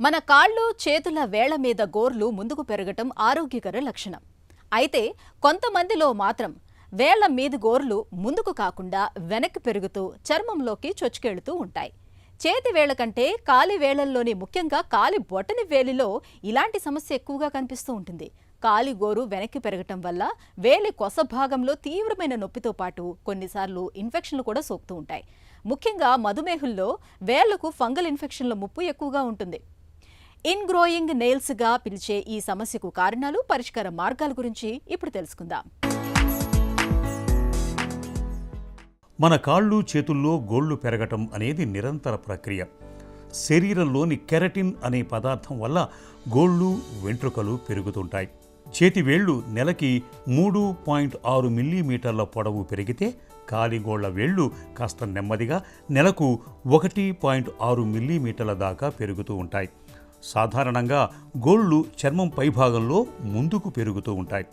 మన కాళ్ళు చేతుల వేళ్ళ మీద గోర్లు ముందుకు పెరగటం ఆరోగ్యకర లక్షణం. అయితే కొంతమందిలో మాత్రం వేళ్ళ మీద గోర్లు ముందుకు కాకుండా వెనక్కి పెరుగుతూ చర్మంలోకి చొచ్చుకెళ్తూ ఉంటాయి. చేతి వేళ్ళ కంటే కాలి వేళ్ళల్లోని ముఖ్యంగా కాలి బొటని వేలిలో ఇలాంటి సమస్య ఎక్కువగా కనిపిస్తూ ఉంటుంది. కాలి గోరు వెనక్కి పెరగటం వల్ల వేలి కొస భాగంలో తీవ్రమైన నొప్పితో పాటు కొన్నిసార్లు ఇన్ఫెక్షన్లు కూడా సోకుతూ ఉంటాయి. ముఖ్యంగా మధుమేహుల్లో వేళ్ళకు ఫంగల్ ఇన్ఫెక్షన్ల ముప్పు ఎక్కువగా ఉంటుంది. ఇన్ గ్రోయింగ్ నెయిల్స్గా పిలిచే ఈ సమస్యకు కారణాలు పరిష్కార మార్గాల గురించి ఇప్పుడు తెలుసుకుందాం. మన కాళ్ళు చేతుల్లో గోళ్ళు పెరగటం అనేది నిరంతర ప్రక్రియ. శరీరంలోని కెరటిన్ అనే పదార్థం వల్ల గోళ్ళు వెంట్రుకలు పెరుగుతుంటాయి. చేతి వేళ్ళు నెలకి మూడు పాయింట్ ఆరు మిల్లీమీటర్ల పొడవు పెరిగితే కాలిగోళ్ళ వేళ్ళు కాస్త నెమ్మదిగా నెలకు ఒకటి పాయింట్ ఆరు మిల్లీమీటర్ల దాకా పెరుగుతూ ఉంటాయి. సాధారణంగా గోళ్ళు చర్మం పైభాగంలో ముందుకు పెరుగుతూ ఉంటాయి.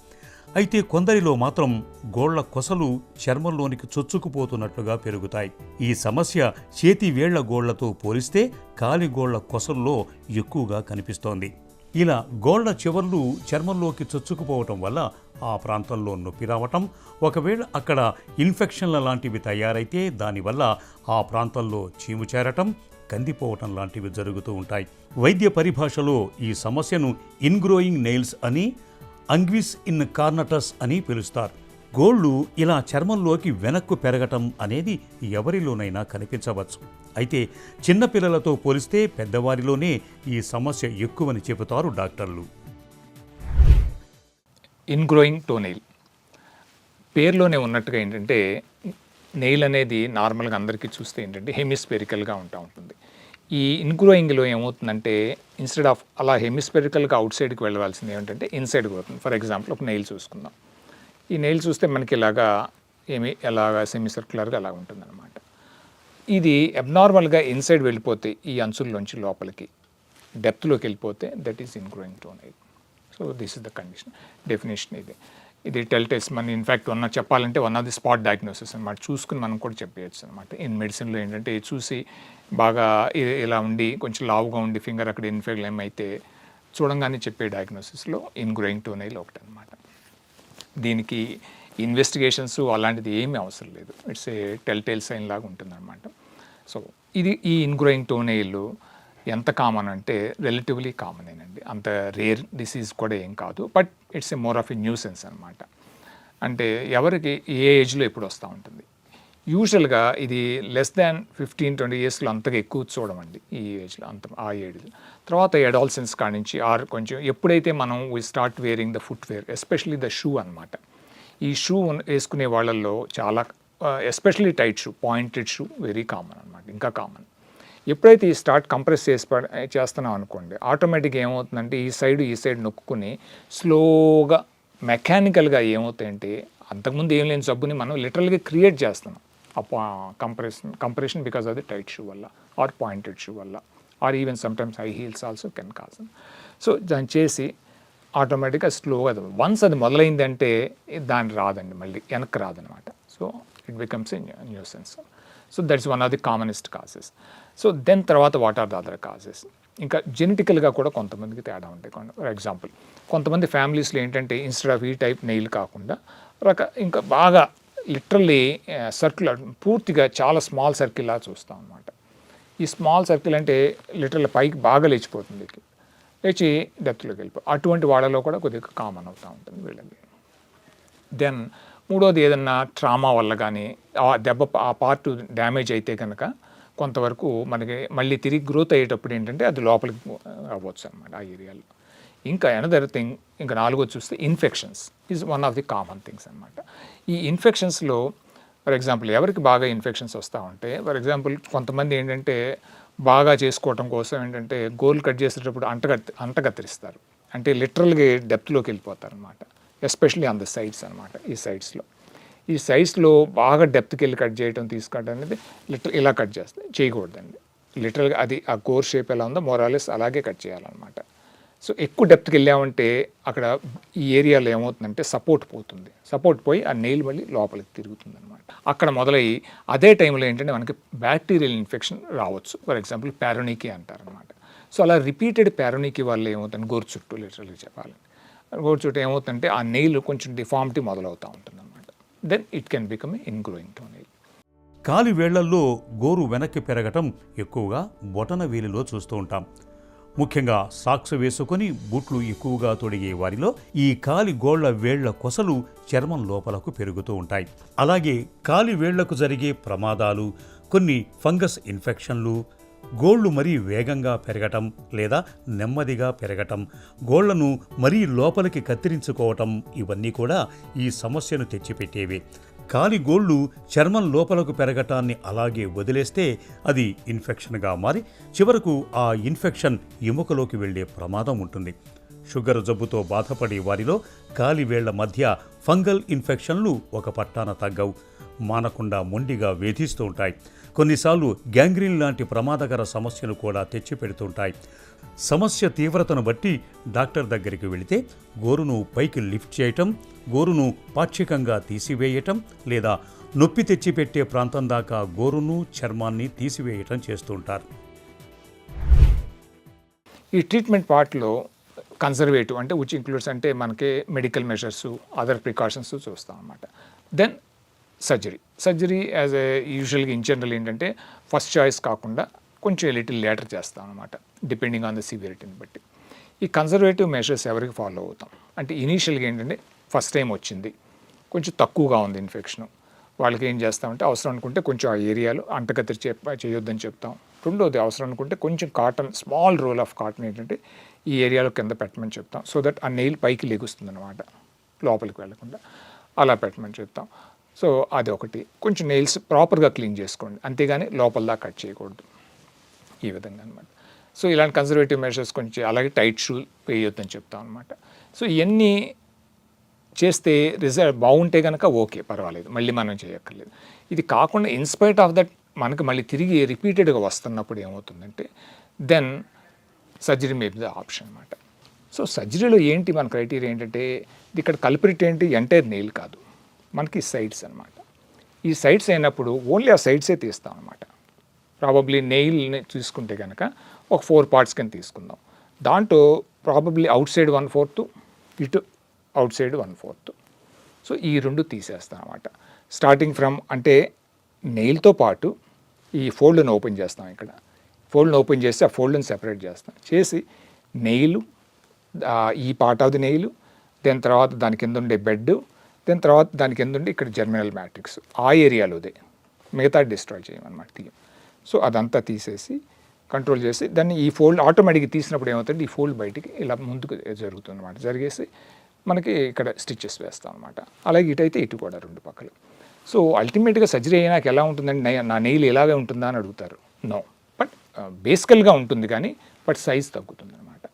అయితే కొందరిలో మాత్రం గోళ్ళ కొసలు చర్మంలోనికి చొచ్చుకుపోతున్నట్లుగా పెరుగుతాయి. ఈ సమస్య చేతి వేళ్ళ గోళ్ళతో పోలిస్తే కాలిగోళ్ళ కొసల్లో ఎక్కువగా కనిపిస్తోంది. ఇలా గోళ్ళ చివర్లు చర్మంలోకి చొచ్చుకుపోవటం వల్ల ఆ ప్రాంతంలో నొప్పి రావటం ఒకవేళ అక్కడ ఇన్ఫెక్షన్ల లాంటివి తయారైతే దానివల్ల ఆ ప్రాంతంలో చీము చేరటం కందిపోవటం లాంటివి జరుగుతూ ఉంటాయి. వైద్య పరిభాషలో ఈ సమస్యను ఇన్గ్రోయింగ్ నెయిల్స్ అని అంగ్విస్ ఇన్ కార్నటస్ అని పిలుస్తారు. గోళ్ళు ఇలా చర్మంలోకి వెనక్కు పెరగటం అనేది ఎవరిలోనైనా కనిపించవచ్చు. అయితే చిన్నపిల్లలతో పోలిస్తే పెద్దవారిలోనే ఈ సమస్య ఎక్కువని చెబుతారు డాక్టర్లు. ఇన్గ్రోయింగ్ టో నెయిల్ పేరులోనే ఉన్నట్టుగా ఏంటంటే నెయిల్ అనేది నార్మల్గా అందరికీ చూస్తే ఏంటంటే హెమిస్పెరికల్గా ఉంటా ఉంటుంది ఈ ఇన్గ్రోయింగ్లో ఏమవుతుందంటే ఇన్స్టెడ్ ఆఫ్ అలా హెమిస్పెరికల్గా అవుట్ సైడ్కి వెళ్ళవలసింది ఏమిటంటే ఇన్సైడ్కి పోతుంది. ఫర్ ఎగ్జాంపుల్ ఒక నెయిల్ చూసుకుందాం. ఈ నెయిల్ చూస్తే మనకి ఇలాగా ఏమి ఎలాగా సెమీ సర్క్యులర్గా అలా ఉంటుందన్నమాట. ఇది అబ్నార్మల్గా ఇన్సైడ్ వెళ్ళిపోతే ఈ అంచుల్లోంచి లోపలికి డెప్త్లోకి వెళ్ళిపోతే that is ingrowing toe so this is the condition definition ఇది. ఇది టెల్ టెస్ట్ మన ఇన్ఫ్యాక్ట్ ఉన్న చెప్పాలంటే one of the spot diagnosis అనమాట చూసుకుని మనం కూడా చెప్పేయచ్చు అనమాట ఇన్ మెడిసిన్లో ఏంటంటే ఇది చూసి బాగా ఇలా ఉండి కొంచెం లావుగా ఉండి ఫింగర్ అక్కడ ఇన్ఫెక్ట్ ఏమైతే చూడంగానే చెప్పే డయాగ్నోసిస్లో ఇన్ గ్రోయింగ్ టోనైల్ ఒకటి అనమాట దీనికి ఇన్వెస్టిగేషన్స్ అలాంటిది ఏమీ అవసరం లేదు. It's a tell tell sign లాగా ఉంటుందన్నమాట. సో ఇది ఈ ఇన్గ్రోయింగ్ టోనైల్ ఎంత కామన్ అంటే రిలేటివ్లీ కామనేనండి అంత రేర్ డిసీజ్ కూడా ఏం కాదు. But it's a more of a nuisance అనమాట అంటే ఎవరికి ఏ ఏజ్లో ఎప్పుడు వస్తూ ఉంటుంది. యూజువల్గా ఇది లెస్ దాన్ ఫిఫ్టీన్ ట్వంటీ ఇయర్స్లో అంతగా ఎక్కువ చూడమండి ఈ ఏజ్లో అంత ఆ ఏజ్లో తర్వాత అడాల్సెన్స్ నుంచి ఆర్ కొంచెం ఎప్పుడైతే మనం we start wearing the footwear especially the shoe అనమాట ఈ షూ వేసుకునే వాళ్ళల్లో చాలా especially tight shoe pointed shoe very common అనమాట ఇంకా కామన్ ఎప్పుడైతే ఈ స్టార్ట్ కంప్రెస్ చేసి చేస్తున్నాం అనుకోండి ఆటోమేటిక్గా ఏమవుతుందంటే ఈ సైడ్ ఈ సైడ్ నొక్కుని స్లోగా మెకానికల్గా ఏమవుతాయంటే అంతకుముందు ఏం లేని జబ్బుని మనం లిటరల్గా క్రియేట్ చేస్తున్నాం. ఆ compression compression because of the tight shoe వల్ల ఆర్ పాయింటెడ్ షూ వల్ల or even sometimes high heels also can cause. So దాన్ని చేసి ఆటోమేటిక్గా స్లోగా అది వన్స్ అది మొదలైందంటే దాన్ని రాదండి మళ్ళీ వెనక్కి రాదనమాట. So it becomes a nuisance so that's one of the commonest causes so then తర్వాత what are the other causes ఇంకా జెనెటికల్గా కూడా కొంతమందికి తేడా ఉంటాయి ఫర్ ఎగ్జాంపుల్ కొంతమంది ఫ్యామిలీస్లో ఏంటంటే ఇన్స్టెడ్ ఆఫ్ ఈ టైప్ నెయిల్ కాకుండా రక ఇంకా బాగా లిటరల్లీ సర్కిల్ పూర్తిగా చాలా స్మాల్ సర్కిల్లా చూస్తాం అనమాట ఈ స్మాల్ సర్కిల్ అంటే లిటరల్ పైకి బాగా లేచిపోతుంది లేచి డెప్త్లోకి వెళ్ళిపో అటువంటి వాళ్ళలో కూడా కొద్దిగా కామన్ అవుతూ ఉంటుంది వీళ్ళకి. దెన్ మూడోది ఏదన్నా ట్రామా వల్ల కానీ ఆ దెబ్బ ఆ పార్ట్ డ్యామేజ్ అయితే కనుక కొంతవరకు మనకి మళ్ళీ తిరిగి గ్రోత్ అయ్యేటప్పుడు ఏంటంటే అది లోపలికి అవ్వచ్చు అనమాట ఆ ఏరియాలో. ఇంకా అనదర్ థింగ్ ఇంకా నాలుగోది చూస్తే infections is one of the common things అనమాట ఈ ఇన్ఫెక్షన్స్లో ఫర్ ఎగ్జాంపుల్ ఎవరికి బాగా ఇన్ఫెక్షన్స్ వస్తూ ఉంటే ఫర్ ఎగ్జాంపుల్ కొంతమంది ఏంటంటే బాగా చేసుకోవటం కోసం ఏంటంటే గోల్ కట్ చేసేటప్పుడు అంట అంట కత్తిరిస్తారు అంటే లిటరల్గా డెప్త్లోకి వెళ్ళిపోతారు అనమాట ఎస్పెషలీ ఆన్ ద సైడ్స్ అనమాట ఈ సైడ్స్లో. ఈ సైడ్స్లో బాగా డెప్త్కి వెళ్ళి కట్ చేయడం తీసుకోవడం అనేది లిటర్ ఇలా కట్ చేస్తే చేయకూడదండి. లిటరల్గా అది ఆ కోర్ షేప్ ఎలా ఉందో మొరాలెస్ అలాగే కట్ చేయాలన్నమాట. సో ఎక్కువ డెప్త్కి వెళ్ళామంటే అక్కడ ఈ ఏరియాలో ఏమవుతుందంటే సపోర్ట్ పోతుంది. సపోర్ట్ పోయి ఆ నెయిల్ మళ్ళీ లోపలికి తిరుగుతుంది అనమాట అక్కడ మొదలయ్యి అదే టైంలో ఏంటంటే మనకి బ్యాక్టీరియల్ ఇన్ఫెక్షన్ రావచ్చు. ఫర్ ఎగ్జాంపుల్ పారోనికి అంటారనమాట సో అలా రిపీటెడ్ ప్యారోనీకి వల్ల ఏమవుతుంది గోరు చుట్టూ లిటరల్గా చెప్పాలి గోరు ఏమవుతుందంటే ఆ నెయిల్ కొంచెం డిఫార్మిటీ మొదలవుతూ ఉంటుంది అనమాట then it can become ingrowing growing nail కాలి వేళ్ళల్లో గోరు వెనక్కి పెరగటం ఎక్కువగా బొటన వేలిలో చూస్తూ ఉంటాం. ముఖ్యంగా సాక్స్ వేసుకొని బూట్లు ఎక్కువగా తొడిగే వారిలో ఈ కాలి గోళ్ళ వేళ్ళ కొసలు చర్మం లోపలకు పెరుగుతూ ఉంటాయి. అలాగే కాలి వేళ్ళకు జరిగే ప్రమాదాలు కొన్ని ఫంగస్ ఇన్ఫెక్షన్లు గోళ్ళు మరీ వేగంగా పెరగటం లేదా నెమ్మదిగా పెరగటం గోళ్ళను మరీ లోపలికి కత్తిరించుకోవటం ఇవన్నీ కూడా ఈ సమస్యను తెచ్చిపెట్టేవే. కాలి గోళ్ళు చర్మం లోపలకు పెరగటాన్ని అలాగే వదిలేస్తే అది ఇన్ఫెక్షన్గా మారి చివరకు ఆ ఇన్ఫెక్షన్ ఎముకలోకి వెళ్ళే ప్రమాదం ఉంటుంది. షుగర్ జబ్బుతో బాధపడే వారిలో కాలి వేళ్ళ మధ్య ఫంగల్ ఇన్ఫెక్షన్లు ఒక పట్టాన తగ్గవు. మానకుండా మొండిగా వేధిస్తూ ఉంటాయి. కొన్నిసార్లు గ్యాంగ్రీన్ లాంటి ప్రమాదకర సమస్యలు కూడా తెచ్చిపెడుతుంటాయి. సమస్య తీవ్రతను బట్టి డాక్టర్ దగ్గరికి వెళితే గోరును పైకి లిఫ్ట్ చేయటం గోరును పాక్షికంగా తీసివేయటం లేదా నొప్పి తెచ్చిపెట్టే ప్రాంతం దాకా గోరును చర్మాన్ని తీసివేయటం చేస్తుంటారు ఈ ట్రీట్మెంట్ పార్ట్లో కన్సర్వేటివ్ అంటే విచ్ ఇంక్లూడ్స్ అంటే మనకి మెడికల్ మెషర్స్ అదర్ ప్రికాషన్స్ చూస్తాం అనమాట then surgery. Surgery as a యూజువల్గా ఇన్ జనరల్ ఏంటంటే ఫస్ట్ చాయిస్ కాకుండా కొంచెం లిటిల్ లేటర్ చేస్తాం అనమాట డిపెండింగ్ ఆన్ ద సివియరిటీని బట్టి. ఈ కన్సర్వేటివ్ మెషర్స్ ఎవరికి ఫాలో అవుతాం? అంటే ఇనీషియల్గా ఏంటంటే ఫస్ట్ టైం వచ్చింది కొంచెం తక్కువగా ఉంది ఇన్ఫెక్షన్ వాళ్ళకి ఏం చేస్తామంటే అవసరం అనుకుంటే కొంచెం ఆ ఏరియాలో అంటకత్తిరి చెప్ చేయొద్దని చెప్తాం. రెండోది అవసరం అనుకుంటే కొంచెం cotton small roll of cotton ఏంటంటే ఈ ఏరియాలో కింద పెట్టమని చెప్తాం. సో దట్ ఆ నెయిల్ పైకి లెగుస్తుంది అనమాట లోపలికి వెళ్ళకుండా. అలా పెట్టమని చెప్తాం. సో అది ఒకటి కొంచెం నెయిల్స్ ప్రాపర్గా క్లీన్ చేసుకోండి. అంతేగాని లోపల కట్ చేయకూడదు. ఈ విధంగా అనమాట సో ఇలాంటి కన్సర్వేటివ్ మెషర్స్ కొంచెం అలాగే టైట్ షూ వేయొద్దని చెప్తాం అనమాట సో ఇవన్నీ చేస్తే రిజల్ట్ బాగుంటే కనుక ఓకే పర్వాలేదు. మళ్ళీ మనం చేయక్కర్లేదు. ఇది కాకుండా ఇన్స్పైట్ ఆఫ్ దట్ మనకి మళ్ళీ తిరిగి రిపీటెడ్గా వస్తున్నప్పుడు ఏమవుతుందంటే then surgery may the option అనమాట సో సర్జరీలో ఏంటి మన క్రైటీరియా ఏంటంటే ఇక్కడ కల్పరిట్ ఏంటి ఎంటైర్ నెయిల్ కాదు. మనకి సైడ్స్ అనమాట ఈ సైడ్స్ అయినప్పుడు ఓన్లీ ఆ సైడ్సే తీస్తాం అనమాట ప్రాబబ్లీ నెయిల్ని తీసుకుంటే కనుక ఒక ఫోర్ పార్ట్స్ కింద తీసుకుందాం. దాంట్లో probably outside one fourth ఇటు outside one fourth so ఈ రెండు తీసేస్తాం అనమాట స్టార్టింగ్ ఫ్రమ్ అంటే నెయిల్తో పాటు ఈ ఫోల్డ్ని ఓపెన్ చేస్తాం ఇక్కడ. ఫోల్డ్ని ఓపెన్ చేసి ఆ ఫోల్డ్ని సెపరేట్ చేస్తాం. చేసి నెయిలు ఈ పార్ట్ ఆఫ్ ది నెయిల్ దాని తర్వాత దాని కింద ఉండే బెడ్ దాని తర్వాత దాని కింద ఇక్కడ జర్మినల్ మ్యాట్రిక్స్ ఆ ఏరియాలోదే. మిగతా డిస్ట్రాయ్ చేయమన్నమాట తీయం. సో అదంతా తీసేసి కంట్రోల్ చేసి దాన్ని ఈ ఫోల్డ్ ఆటోమేటిక్గా తీసినప్పుడు ఏమవుతుంది ఈ ఫోల్డ్ బయటికి ఇలా ముందుకు జరుగుతుంది అనమాట జరిగేసి మనకి ఇక్కడ స్టిచ్చెస్ వేస్తాం అనమాట అలాగే ఇటైతే ఇటు కూడా రెండు పక్కలు. సో అల్టిమేట్గా సర్జరీ అయినాక ఎలా ఉంటుందండి నా నెయిల్ ఇలాగే ఉంటుందా అని అడుగుతారు. నో. బట్ బేసికల్గా ఉంటుంది కానీ బట్ సైజ్ తగ్గుతుంది అనమాట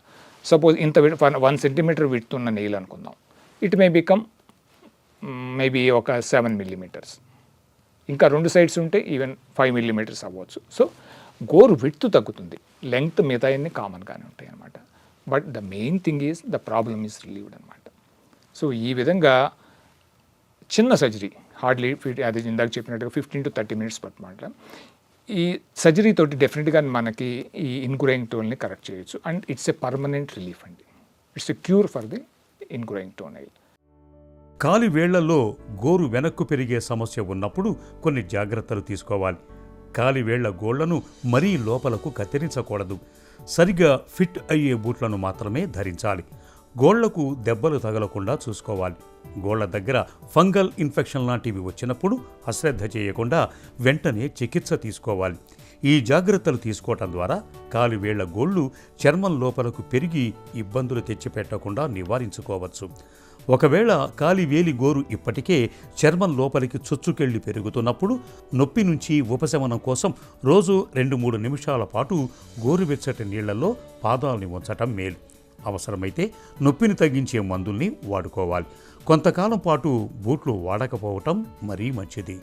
సపోజ్ ఇంత వన్ సెంటీమీటర్ విడుతున్న నెయిల్ అనుకుందాం. ఇట్ మే బికమ్ మేబీ ఒక సెవెన్ మిల్లీమీటర్స్ ఇంకా రెండు సైడ్స్ ఉంటే ఈవెన్ ఫైవ్ మిల్లీమీటర్స్ అవ్వచ్చు. సో గోరు విడ్త్ తగ్గుతుంది. లెంగ్త్ మిగతా అన్ని కామన్గానే ఉంటాయి అనమాట but the main thing is the problem is relieved అనమాట సో ఈ విధంగా చిన్న సర్జరీ హార్డ్లీ ఫిట్ అది ఇందాక చెప్పినట్టుగా ఫిఫ్టీన్ టు థర్టీ మినిట్స్ పట్టమాట ఈ సర్జరీ తోటి డెఫినెట్గా మనకి ఈ ఇన్గ్రోయింగ్ టోన్ని కరెక్ట్ చేయొచ్చు. And it's a permanent relief అండి. It's a cure for the ingrowing toenail కాలి వేళ్ళలో గోరు వెనక్కు పెరిగే సమస్య ఉన్నప్పుడు కొన్ని జాగ్రత్తలు తీసుకోవాలి. కాలి వేళ్ళ గోళ్ళను మరీ లోపలకు కత్తిరించకూడదు. సరిగా ఫిట్ అయ్యే బూట్లను మాత్రమే ధరించాలి. గోళ్ళకు దెబ్బలు తగలకుండా చూసుకోవాలి. గోళ్ళ దగ్గర ఫంగల్ ఇన్ఫెక్షన్ లాంటివి వచ్చినప్పుడు అశ్రద్ధ చేయకుండా వెంటనే చికిత్స తీసుకోవాలి. ఈ జాగ్రత్తలు తీసుకోవటం ద్వారా కాలివేళ్ళ గోళ్ళు చర్మం లోపలకు పెరిగి ఇబ్బందులు తెచ్చిపెట్టకుండా నివారించుకోవచ్చు. ఒకవేళ కాలి వేలి గోరు ఇప్పటికే చర్మం లోపలికి చొచ్చుకెళ్ళి పెరుగుతున్నప్పుడు నొప్పి నుంచి ఉపశమనం కోసం రోజు రెండు మూడు నిమిషాల పాటు గోరువెచ్చటి నీళ్ళలో పాదాలని ఉంచటం మేలు. అవసరమైతే నొప్పిని తగ్గించే మందుల్ని వాడుకోవాలి. కొంతకాలం పాటు బూట్లు వాడకపోవటం మరీ మంచిది.